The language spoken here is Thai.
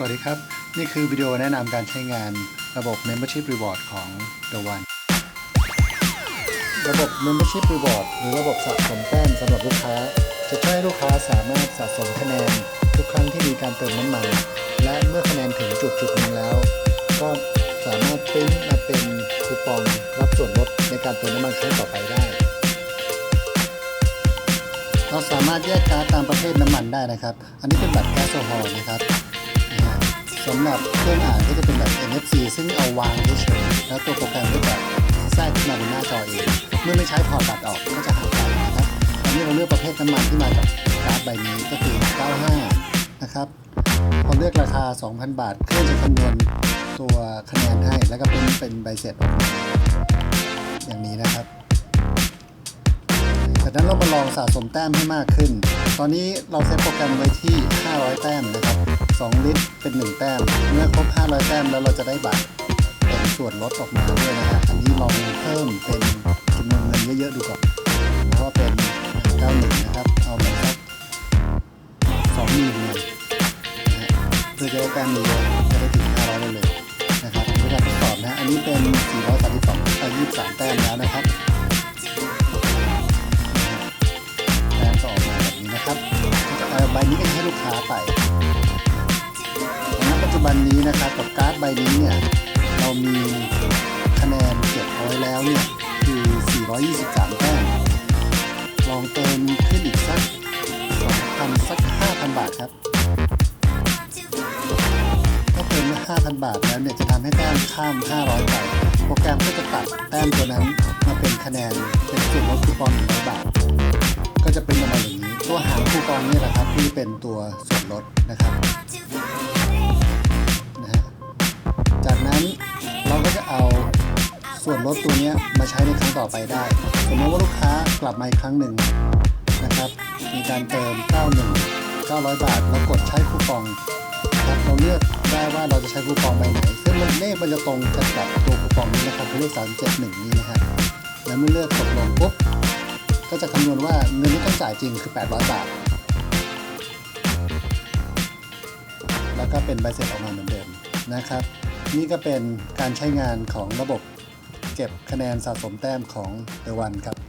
สวัสดีครับ นี่คือวิดีโอแนะนำการใช้งานระบบ Membership Reward ของ The One ระบบ Membership Reward หรือระบบสะสมแต้มสำหรับลูกค้า จะช่วยให้ลูกค้าสามารถสะสมคะแนน ทุกครั้งที่มีการเติมน้ำมัน และเมื่อคะแนนถึงจุดจุดหนึ่งแล้ว ก็สามารถปริ้นมาเป็นคูปองรับส่วนลดในการเติมน้ำมันครั้งต่อไปได้ เราสามารถแยกการ์ดตามประเภทน้ำมันได้นะครับ อันนี้เป็นบัตรแก๊สโซฮอล์นะครับ สำหรับเครื่องอ่านก็จะเป็นแบบ NFC ซึ่งเอาวางเฉยๆแล้วตัวโปรแกรมก็จะแทรกขึ้นมาบนหน้าจอเอง เมื่อไม่ใช้พอตบัตรออกก็จะหายไปนะครับตอนนี้เราเลือกประเภทน้ำมันที่มากับการ์ดใบนี้ก็คือ 95 นะครับพอเลือกราคา 2,000 บาท เครื่องจะคำนวณตัวคะแนนให้แล้วก็เป็นเป็นใบเสร็จออกมาอย่างนี้นะครับจากนั้นเรามาลองสะสมแต้มให้มากขึ้น ตอนนี้เราเซตโปรแกรมไว้ที่ 500 แต้มนะครับ 2 ลิตรเป็น 1 แต้ม เมื่อครบ 500 แต้มแล้วเราจะได้บัตรเป็นส่วนลดออกมาด้วยนะฮะอันนี้ลองเพิ่มเป็นจำนวนเงินเยอะๆดูก่อนเพราะว่าเป็น 91 นะครับ เอามาสัก2หมื่นเลยนะฮะเพื่อจะได้แต้มเยอะจะได้ถึง 500เลยเลยนะครับเวลาทดสอบนะอันนี้เป็น 432ไป23 แต้มแล้วนะครับแต้มก็ออกมาแบบนี้นะครับใบนี้ก็ให้ลูกค้าไป นนี้นะครับกับการ์ดใบนี้เนี่ยเรามีคะแนนเก็บเอาไว้แล้วเนี่ยคือ 423 แต้มลองเติมขึ้นอีกสัก2,000สัก 5,000 บาทครับถ้าเติมมา5,000 บาทแล้วเนี่ยจะทำให้แต้มข้าม 500 ไป โปรแกรมก็จะตัดแต้มตัวนั้นมาเป็นคะแนนเป็นส่วนลดคูปอง100บาท ก็จะเป็นประมาณอย่างนี้ ตัวหางคูปองนี่แหละครับที่เป็นตัวส่วนลดนะครับ ส่วนลดตัวนี้มาใช้ในครั้งต่อไปได้ สมมติว่าลูกค้ากลับมาอีกครั้งหนึ่งนะครับ มีการเติม 91 900 บาท แล้วกดใช้คูปองครับเราเลือกได้ว่าเราจะใช้คูปองใบไหน ซึ่งมันเลขมันจะตรงกันกับตัวคูปองนี้นะครับคือเลข371 นี้นะฮะแล้วเมื่อเลือกกดลงปุ๊บก็จะคำนวณว่าเงินที่ต้องจ่ายจริงคือ 800 บาท แล้วก็เป็นใบเสร็จออกมาเหมือนเดิมนะครับ นี่ก็เป็นการใช้งานของระบบ เก็บคะแนนสะสมแต้มของเดวันครับ